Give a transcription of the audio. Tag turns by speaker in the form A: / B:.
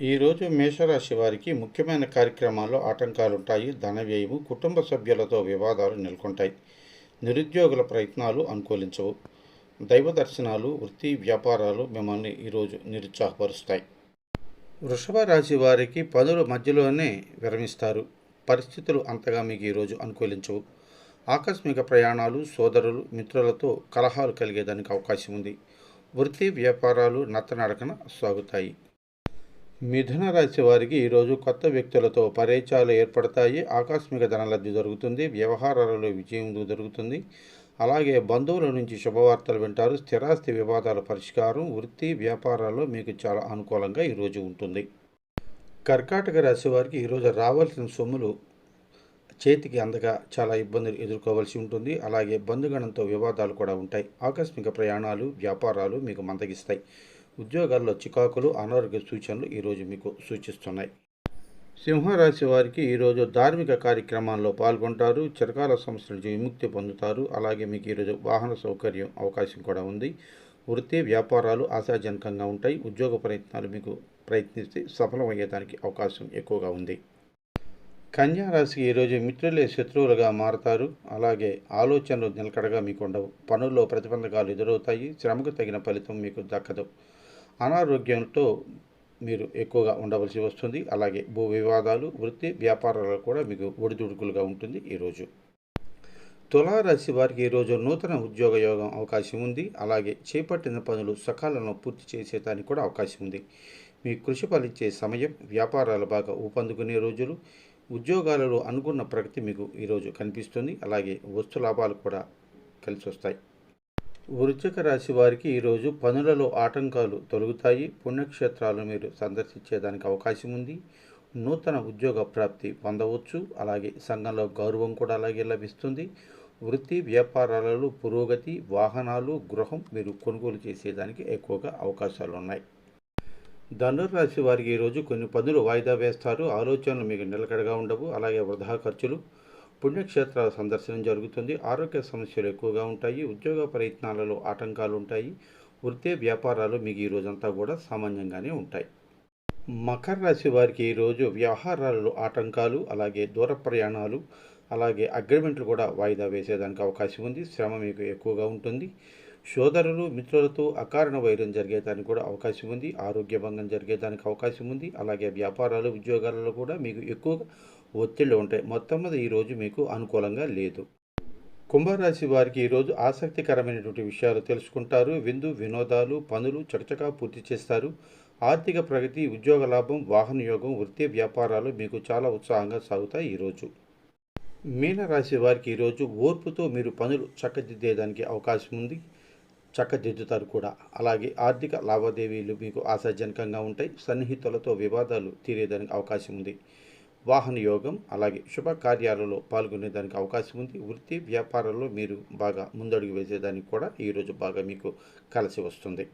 A: ఈరోజు మేషరాశి వారికి ముఖ్యమైన కార్యక్రమాల్లో ఆటంకాలుంటాయి ధన వ్యయము కుటుంబ సభ్యులతో వివాదాలు నెలకొంటాయి. నిరుద్యోగుల ప్రయత్నాలు అనుకూలించవు. దైవ దర్శనాలు వృత్తి వ్యాపారాలు మిమ్మల్ని ఈరోజు నిరుత్సాహపరుస్తాయి. వృషభ రాశి వారికి పనుల మధ్యలోనే విరమిస్తారు. పరిస్థితులు అంతగా మీకు ఈరోజు అనుకూలించవు. ఆకస్మిక ప్రయాణాలు సోదరులు మిత్రులతో కలహాలు కలిగేదానికి అవకాశం ఉంది వృత్తి వ్యాపారాలు నత్తనడకన సాగుతాయి. మిథున రాశి వారికి ఈరోజు కొత్త వ్యక్తులతో పరిచయాలు ఏర్పడతాయి. ఆకస్మిక ధనలబ్ధి జరుగుతుంది వ్యవహారాలలో విజయం జరుగుతుంది అలాగే బంధువుల నుంచి శుభవార్తలు వింటారు. స్థిరాస్తి వివాదాల పరిష్కారం వృత్తి వ్యాపారాల్లో మీకు చాలా అనుకూలంగా ఈరోజు ఉంటుంది. కర్కాటక రాశి వారికి ఈరోజు రావాల్సిన సొమ్ములు చేతికి అందగా చాలా ఇబ్బందులు ఎదుర్కోవాల్సి ఉంటుంది. అలాగే బంధుగణంతో వివాదాలు కూడా ఉంటాయి. ఆకస్మిక ప్రయాణాలు వ్యాపారాలు మీకు మందగిస్తాయి. ఉద్యోగాల్లో చికాకులు అనారోగ్య సూచనలు ఈరోజు మీకు సూచిస్తున్నాయి. సింహరాశి వారికి ఈరోజు ధార్మిక కార్యక్రమాల్లో పాల్గొంటారు చిరకాల సమస్యల నుంచి విముక్తి పొందుతారు అలాగే మీకు ఈరోజు వాహన సౌకర్యం అవకాశం కూడా ఉంది. వృత్తి వ్యాపారాలు ఆశాజనకంగా ఉంటాయి. ఉద్యోగ ప్రయత్నాలు మీకు ప్రయత్నిస్తే సఫలమయ్యేదానికి అవకాశం ఎక్కువగా ఉంది. కన్యా రాశికి ఈరోజు మిత్రులే శత్రువులుగా మారతారు. అలాగే ఆలోచనలు నిలకడగా మీకు ఉండవు. పనుల్లో ప్రతిబంధకాలు ఎదురవుతాయి. శ్రమకు తగిన ఫలితం మీకు దక్కదు. అనారోగ్యంతో మీరు ఎక్కువగా ఉండవలసి వస్తుంది. అలాగే భూ వివాదాలు వృత్తి వ్యాపారాలు కూడా మీకు ఒడిదుడుకులుగా ఉంటుంది ఈరోజు తులారాశి వారికి ఈరోజు నూతన ఉద్యోగ యోగం అవకాశం ఉంది. అలాగే చేపట్టిన పనులు సకాలంలో పూర్తి చేసేదానికి కూడా అవకాశం ఉంది. మీ కృషి ఫలించే సమయం వ్యాపారాలు బాగా ఊపందుకునే రోజులు ఉద్యోగాలలో అనుకున్న ప్రగతి మీకు ఈరోజు కనిపిస్తుంది. అలాగే వస్తు లాభాలు కూడా కలిసి వస్తాయి వృశ్చిక రాశి వారికి ఈరోజు పనులలో ఆటంకాలు తొలగుతాయి. పుణ్యక్షేత్రాలు మీరు సందర్శించేదానికి అవకాశం ఉంది. నూతన ఉద్యోగ ప్రాప్తి పొందవచ్చు. అలాగే సంఘంలో గౌరవం కూడా అలాగే లభిస్తుంది. వృత్తి వ్యాపారాలలో పురోగతి వాహనాలు గృహం మీరు కొనుగోలు చేసేదానికి ఎక్కువగా అవకాశాలు ఉన్నాయి. ధనుర్రాశి వారికి ఈరోజు కొన్ని పనులు వాయిదా వేస్తారు. ఆలోచనలు మీకు నిలకడగా ఉండవు. అలాగే వృధా ఖర్చులు పుణ్యక్షేత్రాల సందర్శనం జరుగుతుంది. ఆరోగ్య సమస్యలు ఎక్కువగా ఉంటాయి. ఉద్యోగ ప్రయత్నాలలో ఆటంకాలు ఉంటాయి. వృత్తి వ్యాపారాలు మీకు ఈ రోజంతా కూడా సామాన్యంగానే ఉంటాయి. మకర రాశి వారికి ఈరోజు వ్యవహారాలలో ఆటంకాలు అలాగే దూర ప్రయాణాలు అలాగే అగ్రిమెంట్లు కూడా వాయిదా వేసేదానికి అవకాశం ఉంది. శ్రమ మీకు ఎక్కువగా ఉంటుంది. సోదరులు మిత్రులతో అకారణ వైరం జరిగేదానికి కూడా అవకాశం ఉంది. ఆరోగ్య భంగం జరిగేదానికి అవకాశం ఉంది. అలాగే వ్యాపారాలు ఉద్యోగాలలో కూడా మీకు ఎక్కువగా ఒత్తిళ్ళు ఉంటాయి. మొత్తం మీద ఈరోజు మీకు అనుకూలంగా లేదు. కుంభరాశి వారికి ఈరోజు ఆసక్తికరమైనటువంటి విషయాలు తెలుసుకుంటారు. విందు వినోదాలు పనులు చకచకా పూర్తి చేస్తారు. ఆర్థిక ప్రగతి ఉద్యోగ లాభం వాహన యోగం వృత్తి వ్యాపారాలు మీకు చాలా ఉత్సాహంగా సాగుతాయి ఈరోజు మీనరాశి వారికి ఈరోజు ఓర్పుతో మీరు పనులు చక్కదిద్దేదానికి అవకాశం ఉంది. చక్కదిద్దుతారు కూడా. అలాగే ఆర్థిక లావాదేవీలు మీకు ఆశాజనకంగా ఉంటాయి. సన్నిహితులతో వివాదాలు తీరేదానికి అవకాశం ఉంది. వాహన యోగం అలాగే శుభకార్యాలలో పాల్గొనేదానికి అవకాశం ఉంది. వృత్తి వ్యాపారాల్లో మీరు బాగా ముందడుగు వేసేదానికి కూడా ఈరోజు బాగా మీకు కలిసి వస్తుంది.